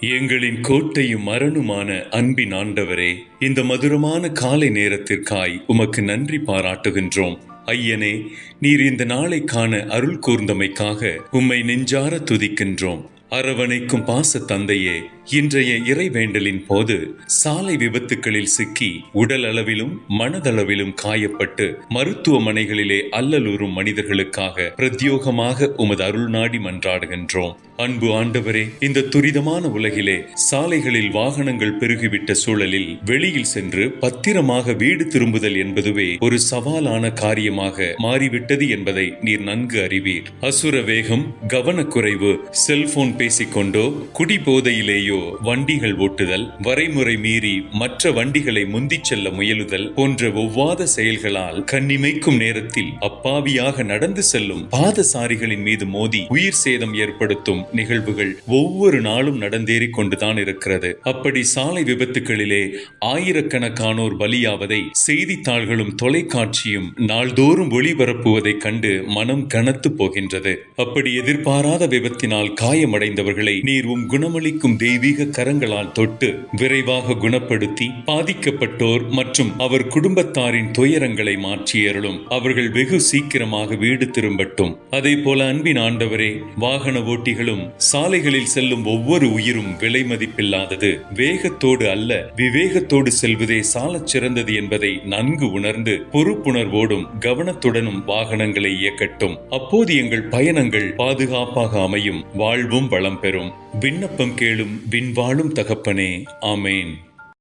எங்களின் கோட்டையும் மரணுமான அன்பின் ஆண்டவரே இந்த மதுரமான காலை நேரத்திற்காய் உமக்கு நன்றி பாராட்டுகின்றோம். ஐயனே நீர் இந்த நாளை காண அருள் கூர்ந்தமைக்காக உம்மை நெஞ்சார துதிக்கின்றோம். அரவணைக்கும் பாச தந்தையே இன்றைய இறைவேண்டலின் போது சாலை விபத்துகளில் சிக்கி உடல் அளவிலும் மனதளவிலும் காயப்பட்டு மருத்துவமனைகளிலே அல்லலுறும் மனிதர்களுக்காக பிரத்யோகமாக உமது அருள் நாடி மன்றாடுகின்றோம். அன்பு ஆண்டவரே இந்த துரிதமான உலகிலே சாலைகளில் வாகனங்கள் பெருகிவிட்ட சூழலில் வெளியில் சென்று பத்திரமாக வீடு திரும்புதல் என்பதுவே ஒரு சவாலான காரியமாக மாறிவிட்டது என்பதை நீர் நன்கு அறிவீர். அசுர வேகம் கவனக்குறைவு செல்போன் பேசிக்கொண்டோ குடிபோதையிலேயோ வண்டிகள் ஓட்டுதல் வரைமுறை மீறி மற்ற வண்டிகளை முந்திச் செல்ல முயலுதல் போன்ற ஒவ்வாத செயல்களால் கண்ணிமைக்கும் நேரத்தில் அப்பாவியாக நடந்து செல்லும் பாதசாரிகளின் மீது மோதி உயிர் சேதம் ஏற்படுத்தும் நிகழ்வுகள் ஒவ்வொரு நாளும் நடந்தேறிக் கொண்டுதான் இருக்கிறது. அப்படி சாலை விபத்துகளிலே ஆயிரக்கணக்கானோர் பலியாவதை செய்தித்தாள்களும் தொலைக்காட்சியும் நாள்தோறும் ஒளிபரப்புவதைக் கண்டு மனம் கனத்து போகின்றது. அப்படி எதிர்பாராத விபத்தினால் காயமடை காயமடைந்தவர்களை நீர் உம் குணமளிக்கும் தெய்வீக கரங்களால் தொட்டு விரைவாக குணப்படுத்தி பாதிக்கப்பட்டோர் மற்றும் அவர் குடும்பத்தாரின் துயரங்களை மாற்றியருளும் அவர்கள் வெகு சீக்கிரமாக வீடு திரும்பட்டும். அதே போல அன்பின் ஆண்டவரே வாகன ஓட்டிகளும் சாலைகளில் செல்லும் ஒவ்வொரு உயிரும் விலை மதிப்பில்லாதது. வேகத்தோடு அல்ல விவேகத்தோடு செல்வதே சாலச் சிறந்தது என்பதை நன்கு உணர்ந்து பொறுப்புணர்வோடும் கவனத்துடனும் வாகனங்களை இயக்கட்டும். அப்போது எங்கள் பயணங்கள் பாதுகாப்பாக அமையும். வாழ்வும் வளம் பெறும். விண்ணப்பம் கேளும் விண்வாழும் தகப்பனே ஆமேன்.